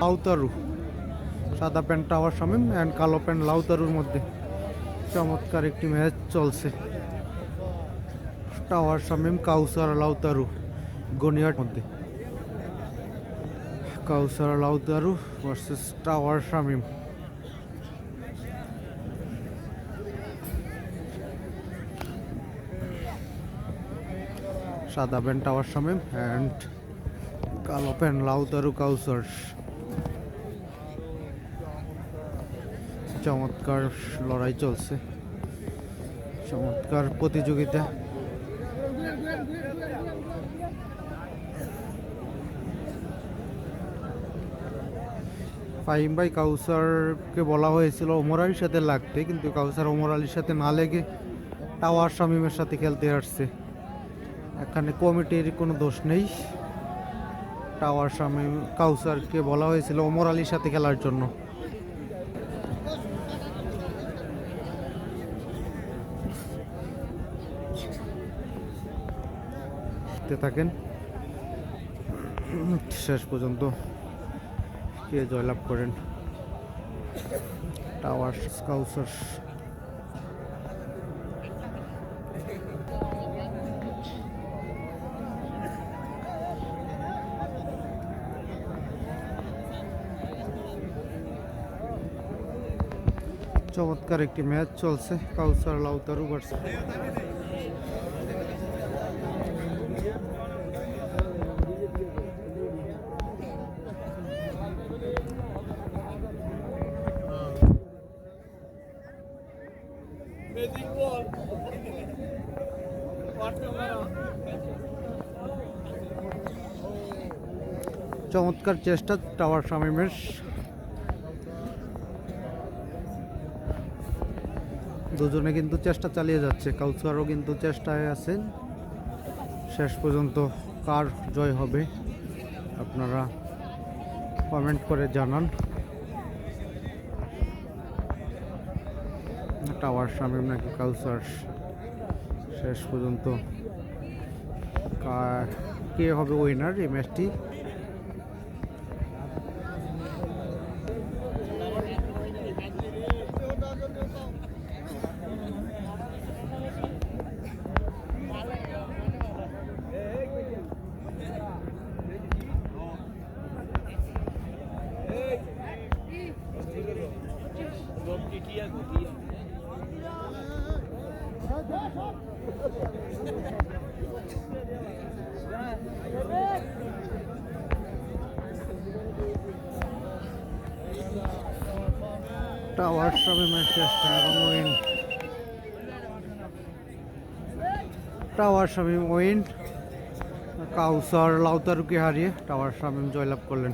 লাউতারু। সাদা pant tower Shamim and কালো pant লাউতারুর মধ্যে। চমৎকার একটি ম্যাচ চলছে। টাওয়ার শামিম, কাউসার, লাউতারু, গনিয়ার মধ্যে। Kausar, Lautaro versus tower Shamim. সাদা প্যান্ট, টাওয়ার শামিম অ্যান্ড কালো প্যান্ট, লাউতারু, কাউসার। চমৎকার লড়াই চলছে। চমৎকার প্রতিযোগিতা। ফাহিম ভাই, কাউসারকে বলা হয়েছিল ওমর আলীর সাথে লাগতে, কিন্তু কাউসার ওমর আলীর সাথে না লেগে টাওয়ার শামিমের সাথে খেলতে আসছে এখানে কমিটির কোনো দোষ নেই। টাওয়ার শামিম, কাউসারকে বলা হয়েছিল ওমর আলীর সাথে খেলার জন্য। দেখতে থাকেন। শেষ পর্যন্ত কে জয়লাভ করেন? টাওয়ার কাউসার চমৎকার একটি ম্যাচ চলছে। কাউসার লাউতারু ভার্সেস চমৎকার চেষ্টা টাওয়ার শামিমের। দুজনে কিন্তু চেষ্টা চালিয়ে যাচ্ছে, কাউসারও কিন্তু চেষ্টায় আছেন। শেষ পর্যন্ত কার জয় হবে, আপনারা কমেন্ট করে জানান। টাওয়ার শামিম নাকি কাউসার শেষ পর্যন্ত কা- কে হবে উইনার এই ম্যাচটি. টাওয়ার শামিমের চেষ্টা এবং win tower Shamim win Kausar লাউতারুকে হারিয়ে টাওয়ার শামিম জয়লাভ করলেন